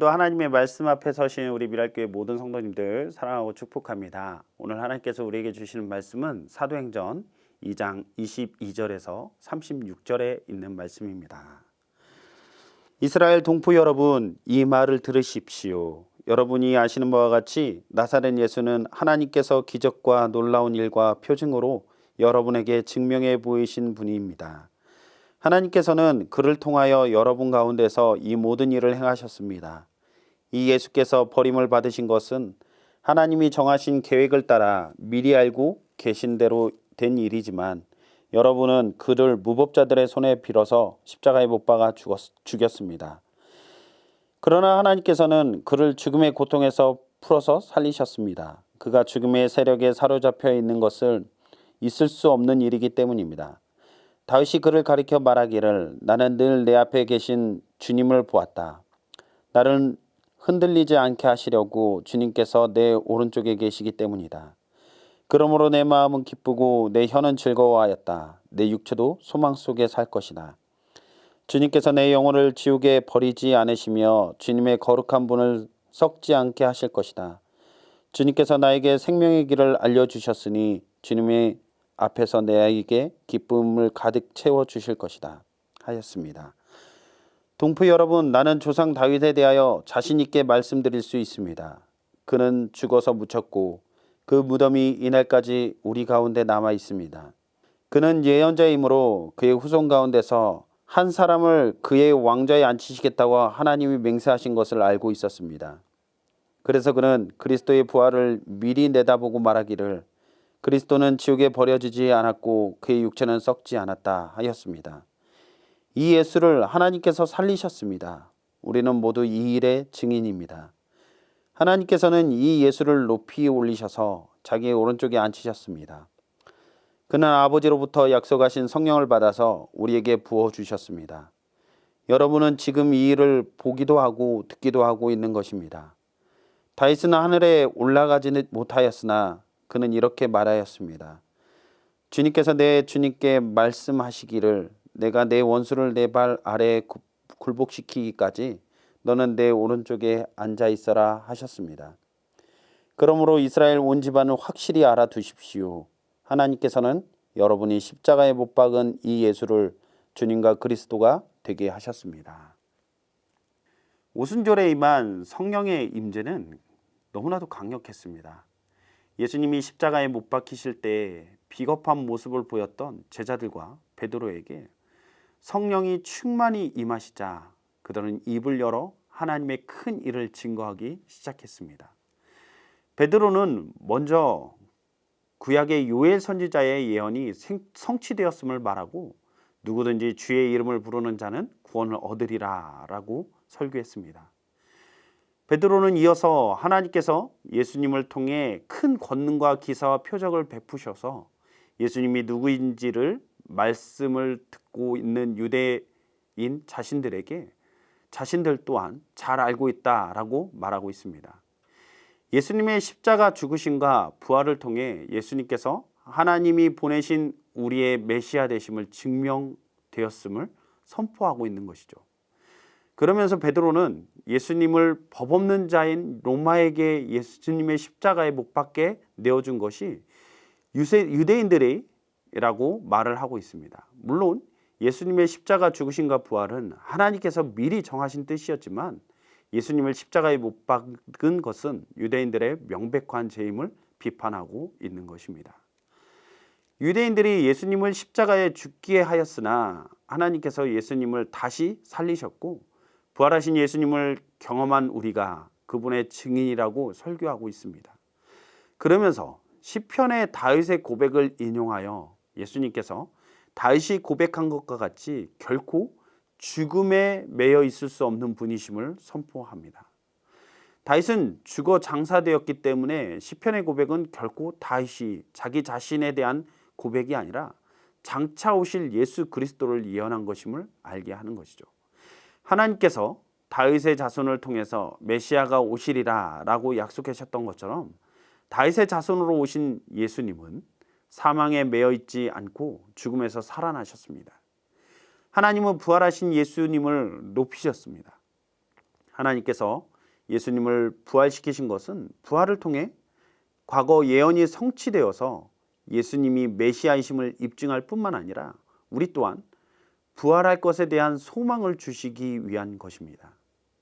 오늘도 하나님의 말씀 앞에 서신 우리 미랄교회 모든 성도님들 사랑하고 축복합니다. 오늘 하나님께서 우리에게 주시는 말씀은 사도행전 2장 22절에서 36절에 있는 말씀입니다. 이스라엘 동포 여러분, 이 말을 들으십시오. 여러분이 아시는 바와 같이 나사렛 예수는 하나님께서 기적과 놀라운 일과 표징으로 여러분에게 증명해 보이신 분입니다. 하나님께서는 그를 통하여 여러분 가운데서 이 모든 일을 행하셨습니다. 이 예수께서 버림을 받으신 것은 하나님이 정하신 계획을 따라 미리 알고 계신 대로 된 일이지만 여러분은 그를 무법자들의 손에 빌어서 십자가에 못 박아 죽었, 죽였습니다. 그러나 하나님께서는 그를 죽음의 고통에서 풀어서 살리셨습니다. 그가 죽음의 세력에 사로잡혀 있는 것을 있을 수 없는 일이기 때문입니다. 다윗이 그를 가리켜 말하기를 나는 늘 내 앞에 계신 주님을 보았다. 나를 흔들리지 않게 하시려고 주님께서 내 오른쪽에 계시기 때문이다. 그러므로 내 마음은 기쁘고 내 혀는 즐거워하였다. 내 육체도 소망 속에 살 것이다. 주님께서 내 영혼을 지옥에 버리지 않으시며 주님의 거룩한 분을 썩지 않게 하실 것이다. 주님께서 나에게 생명의 길을 알려주셨으니 주님의 앞에서 내에게 기쁨을 가득 채워 주실 것이다 하였습니다. 동포 여러분, 나는 조상 다윗에 대하여 자신 있게 말씀드릴 수 있습니다. 그는 죽어서 묻혔고 그 무덤이 이날까지 우리 가운데 남아 있습니다. 그는 예언자이므로 그의 후손 가운데서 한 사람을 그의 왕좌에 앉히시겠다고 하나님이 맹세하신 것을 알고 있었습니다. 그래서 그는 그리스도의 부활을 미리 내다보고 말하기를 그리스도는 지옥에 버려지지 않았고 그의 육체는 썩지 않았다 하였습니다. 이 예수를 하나님께서 살리셨습니다. 우리는 모두 이 일의 증인입니다. 하나님께서는 이 예수를 높이 올리셔서 자기의 오른쪽에 앉히셨습니다. 그는 아버지로부터 약속하신 성령을 받아서 우리에게 부어 주셨습니다. 여러분은 지금 이 일을 보기도 하고 듣기도 하고 있는 것입니다. 다윗은 하늘에 올라가지 못하였으나 그는 이렇게 말하였습니다. 주님께서 내 주님께 말씀하시기를 내가 내 원수를 내 발 아래에 굴복시키기까지 너는 내 오른쪽에 앉아 있어라 하셨습니다. 그러므로 이스라엘 온 집안을 확실히 알아두십시오. 하나님께서는 여러분이 십자가에 못 박은 이 예수를 주님과 그리스도가 되게 하셨습니다. 오순절에 임한 성령의 임재는 너무나도 강력했습니다. 예수님이 십자가에 못 박히실 때 비겁한 모습을 보였던 제자들과 베드로에게 성령이 충만히 임하시자 그들은 입을 열어 하나님의 큰 일을 증거하기 시작했습니다. 베드로는 먼저 구약의 요엘 선지자의 예언이 성취되었음을 말하고 누구든지 주의 이름을 부르는 자는 구원을 얻으리라라고 설교했습니다. 베드로는 이어서 하나님께서 예수님을 통해 큰 권능과 기사와 표적을 베푸셔서 예수님이 누구인지를 말씀을 듣고 있는 유대인 자신들에게 자신들 또한 잘 알고 있다라고 말하고 있습니다. 예수님의 십자가 죽으심과 부활을 통해 예수님께서 하나님이 보내신 우리의 메시아 되심을 증명되었음을 선포하고 있는 것이죠. 그러면서 베드로는 예수님을 법 없는 자인 로마에게 예수님의 십자가에 못 박게 내어준 것이 유대인들이라고 말을 하고 있습니다. 물론 예수님의 십자가 죽으심과 부활은 하나님께서 미리 정하신 뜻이었지만 예수님을 십자가에 못 박은 것은 유대인들의 명백한 죄임을 비판하고 있는 것입니다. 유대인들이 예수님을 십자가에 죽게 하였으나 하나님께서 예수님을 다시 살리셨고 부활하신 예수님을 경험한 우리가 그분의 증인이라고 설교하고 있습니다. 그러면서 시편의 다윗의 고백을 인용하여 예수님께서 다윗이 고백한 것과 같이 결코 죽음에 매여 있을 수 없는 분이심을 선포합니다. 다윗은 죽어 장사되었기 때문에 시편의 고백은 결코 다윗이 자기 자신에 대한 고백이 아니라 장차 오실 예수 그리스도를 예언한 것임을 알게 하는 것이죠. 하나님께서 다윗의 자손을 통해서 메시아가 오시리라라고 약속하셨던 것처럼 다윗의 자손으로 오신 예수님은 사망에 매여 있지 않고 죽음에서 살아나셨습니다. 하나님은 부활하신 예수님을 높이셨습니다. 하나님께서 예수님을 부활시키신 것은 부활을 통해 과거 예언이 성취되어서 예수님이 메시아이심을 입증할 뿐만 아니라 우리 또한 부활할 것에 대한 소망을 주시기 위한 것입니다.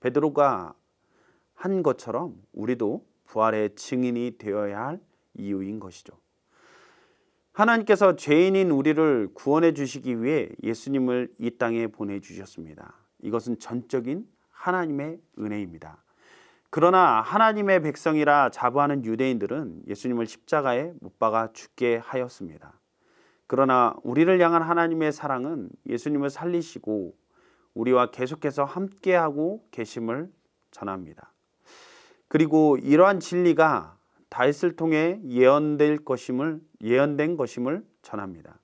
베드로가 한 것처럼 우리도 부활의 증인이 되어야 할 이유인 것이죠. 하나님께서 죄인인 우리를 구원해 주시기 위해 예수님을 이 땅에 보내 주셨습니다. 이것은 전적인 하나님의 은혜입니다. 그러나 하나님의 백성이라 자부하는 유대인들은 예수님을 십자가에 못 박아 죽게 하였습니다. 그러나 우리를 향한 하나님의 사랑은 예수님을 살리시고 우리와 계속해서 함께하고 계심을 전합니다. 그리고 이러한 진리가 다윗을 통해 예언될 것임을 예언된 것임을 전합니다.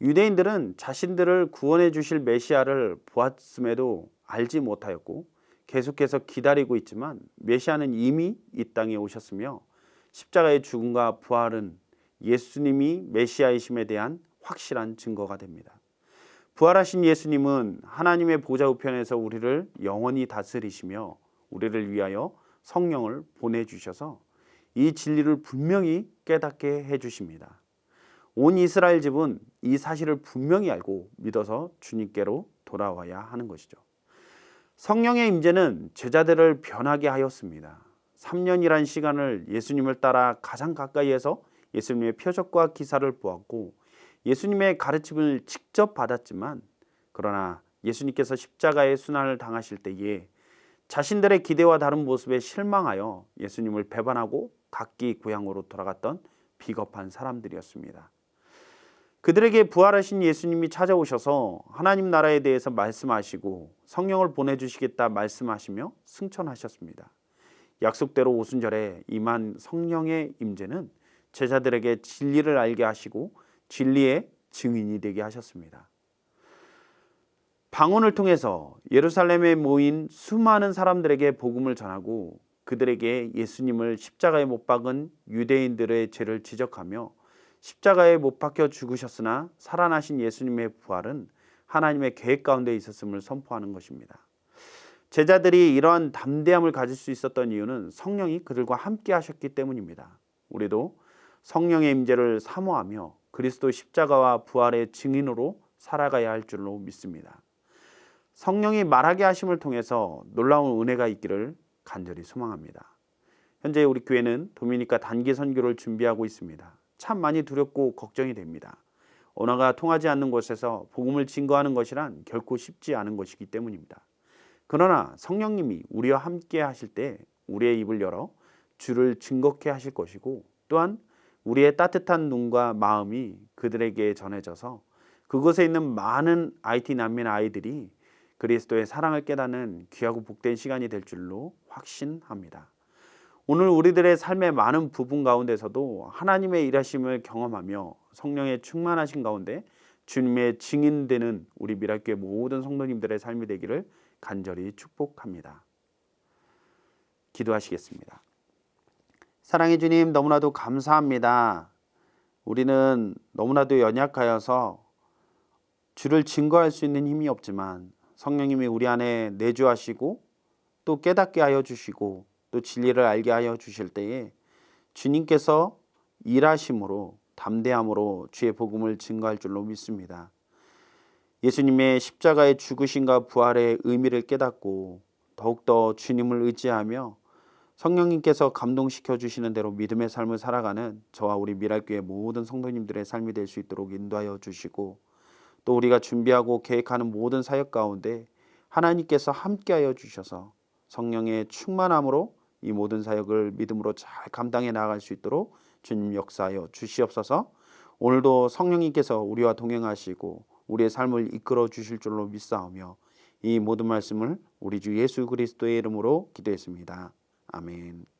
유대인들은 자신들을 구원해 주실 메시아를 보았음에도 알지 못하였고 계속해서 기다리고 있지만 메시아는 이미 이 땅에 오셨으며 십자가의 죽음과 부활은 예수님이 메시아이심에 대한 확실한 증거가 됩니다. 부활하신 예수님은 하나님의 보좌 우편에서 우리를 영원히 다스리시며 우리를 위하여 성령을 보내 주셔서 이 진리를 분명히 깨닫게 해 주십니다. 온 이스라엘 집은 이 사실을 분명히 알고 믿어서 주님께로 돌아와야 하는 것이죠. 성령의 임재는 제자들을 변하게 하였습니다. 3년이란 시간을 예수님을 따라 가장 가까이에서 예수님의 표적과 기사를 보았고 예수님의 가르침을 직접 받았지만 그러나 예수님께서 십자가의 순환을 당하실 때에 자신들의 기대와 다른 모습에 실망하여 예수님을 배반하고 각기 고향으로 돌아갔던 비겁한 사람들이었습니다. 그들에게 부활하신 예수님이 찾아오셔서 하나님 나라에 대해서 말씀하시고 성령을 보내주시겠다 말씀하시며 승천하셨습니다. 약속대로 오순절에 임한 성령의 임재는 제자들에게 진리를 알게 하시고 진리의 증인이 되게 하셨습니다. 방언을 통해서 예루살렘에 모인 수많은 사람들에게 복음을 전하고 그들에게 예수님을 십자가에 못 박은 유대인들의 죄를 지적하며 십자가에 못 박혀 죽으셨으나 살아나신 예수님의 부활은 하나님의 계획 가운데 있었음을 선포하는 것입니다. 제자들이 이러한 담대함을 가질 수 있었던 이유는 성령이 그들과 함께 하셨기 때문입니다. 우리도 성령의 임재를 사모하며 그리스도 십자가와 부활의 증인으로 살아가야 할 줄로 믿습니다. 성령이 말하게 하심을 통해서 놀라운 은혜가 있기를 간절히 소망합니다. 현재 우리 교회는 도미니카 단기 선교를 준비하고 있습니다. 참 많이 두렵고 걱정이 됩니다. 언어가 통하지 않는 곳에서 복음을 증거하는 것이란 결코 쉽지 않은 것이기 때문입니다. 그러나 성령님이 우리와 함께 하실 때 우리의 입을 열어 주를 증거케 하실 것이고 또한 우리의 따뜻한 눈과 마음이 그들에게 전해져서 그곳에 있는 많은 IT 난민 아이들이 그리스도의 사랑을 깨닫는 귀하고 복된 시간이 될 줄로 확신합니다. 오늘 우리들의 삶의 많은 부분 가운데서도 하나님의 일하심을 경험하며 성령의 충만하신 가운데 주님의 증인되는 우리 미랄교회 모든 성도님들의 삶이 되기를 간절히 축복합니다. 기도하시겠습니다. 사랑해 주님 너무나도 감사합니다. 우리는 너무나도 연약하여서 주를 증거할 수 있는 힘이 없지만 성령님이 우리 안에 내주하시고 또 깨닫게 하여 주시고 또 진리를 알게 하여 주실 때에 주님께서 일하심으로 담대함으로 주의 복음을 증거할 줄로 믿습니다. 예수님의 십자가의 죽으심과 부활의 의미를 깨닫고 더욱더 주님을 의지하며 성령님께서 감동시켜 주시는 대로 믿음의 삶을 살아가는 저와 우리 미랄교회 모든 성도님들의 삶이 될 수 있도록 인도하여 주시고 또 우리가 준비하고 계획하는 모든 사역 가운데 하나님께서 함께하여 주셔서 성령의 충만함으로 이 모든 사역을 믿음으로 잘 감당해 나갈 수 있도록 주님 역사하여 주시옵소서. 오늘도 성령님께서 우리와 동행하시고 우리의 삶을 이끌어 주실 줄로 믿사오며 이 모든 말씀을 우리 주 예수 그리스도의 이름으로 기도했습니다. 아멘.